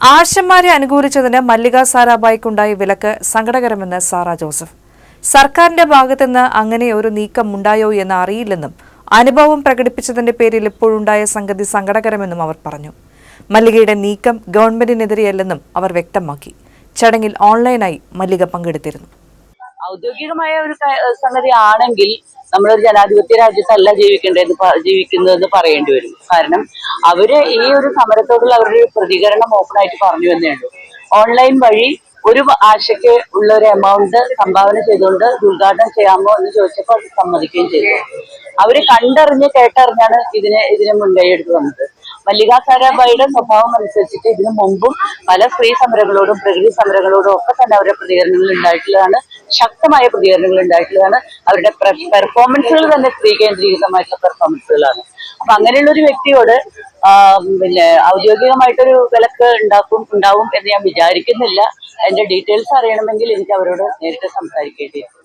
ആശന്മാരെ അനുകൂലിച്ചതിന് മല്ലിക സാരാഭായിക്കുണ്ടായ വിലക്ക് സങ്കടകരമെന്ന് Sara Joseph. സർക്കാരിന്റെ ഭാഗത്തുനിന്ന് അങ്ങനെ ഒരു നീക്കം ഉണ്ടായോ എന്ന് അറിയില്ലെന്നും അനുഭവം പ്രകടിപ്പിച്ചതിന്റെ പേരിൽ ഇപ്പോഴുണ്ടായ സംഗതി സങ്കടകരമെന്നും അവർ പറഞ്ഞു. മല്ലികയുടെ നീക്കം ഗവൺമെന്റിനെതിരെയല്ലെന്നും അവർ വ്യക്തമാക്കി. ചടങ്ങിൽ ഓൺലൈനായി മല്ലിക പങ്കെടുത്തിരുന്നു. ഔദ്യോഗികമായ ഒരു സംഗതി ആണെങ്കിൽ നമ്മളൊരു ജനാധിപത്യ രാജ്യത്തല്ല ജീവിക്കേണ്ടത് ജീവിക്കുന്നതെന്ന് പറയേണ്ടി വരും. കാരണം അവർ ഈ ഒരു സമരത്തോടുള്ള അവരുടെ പ്രതികരണം ഓപ്പൺ ആയിട്ട് പറഞ്ഞു എന്നേ ഉള്ളൂ. ഓൺലൈൻ വഴി ഒരു ആശയ്ക്ക് ഉള്ള ഒരു എമൗണ്ട് സംഭാവന ചെയ്തുകൊണ്ട് ഉദ്ഘാടനം ചെയ്യാമോ എന്ന് ചോദിച്ചപ്പോൾ അത് സമ്മതിക്കുകയും ചെയ്തു. അവർ കണ്ടറിഞ്ഞ് കേട്ടറിഞ്ഞാണ് ഇതിനെ ഇതിനെ മുൻകൈ എടുത്തു വന്നത്. മല്ലിക സാരാഭായിയുടെ സ്വഭാവം അനുസരിച്ചിട്ട് ഇതിനു മുമ്പും പല സ്ത്രീ സമരങ്ങളോടും പ്രകൃതി സമരങ്ങളോടും ഒക്കെ തന്നെ അവരുടെ പ്രതികരണങ്ങൾ ഉണ്ടായിട്ടുള്ളതാണ് ശക്തമായ പ്രതികരണങ്ങൾ ഉണ്ടായിട്ടുള്ളതാണ്. അവരുടെ പെർഫോമൻസുകൾ തന്നെ സ്ത്രീ കേന്ദ്രീകൃതമായിട്ടുള്ള പെർഫോമൻസുകളാണ് അപ്പൊ അങ്ങനെയുള്ള ഒരു വ്യക്തിയോട് പിന്നെ ഔദ്യോഗികമായിട്ടൊരു വിലക്ക് ഉണ്ടാക്കും ഉണ്ടാവും എന്ന് ഞാൻ വിചാരിക്കുന്നില്ല. അതിന്റെ ഡീറ്റെയിൽസ് അറിയണമെങ്കിൽ എനിക്ക് അവരോട് നേരിട്ട് സംസാരിക്കേണ്ടി വരും.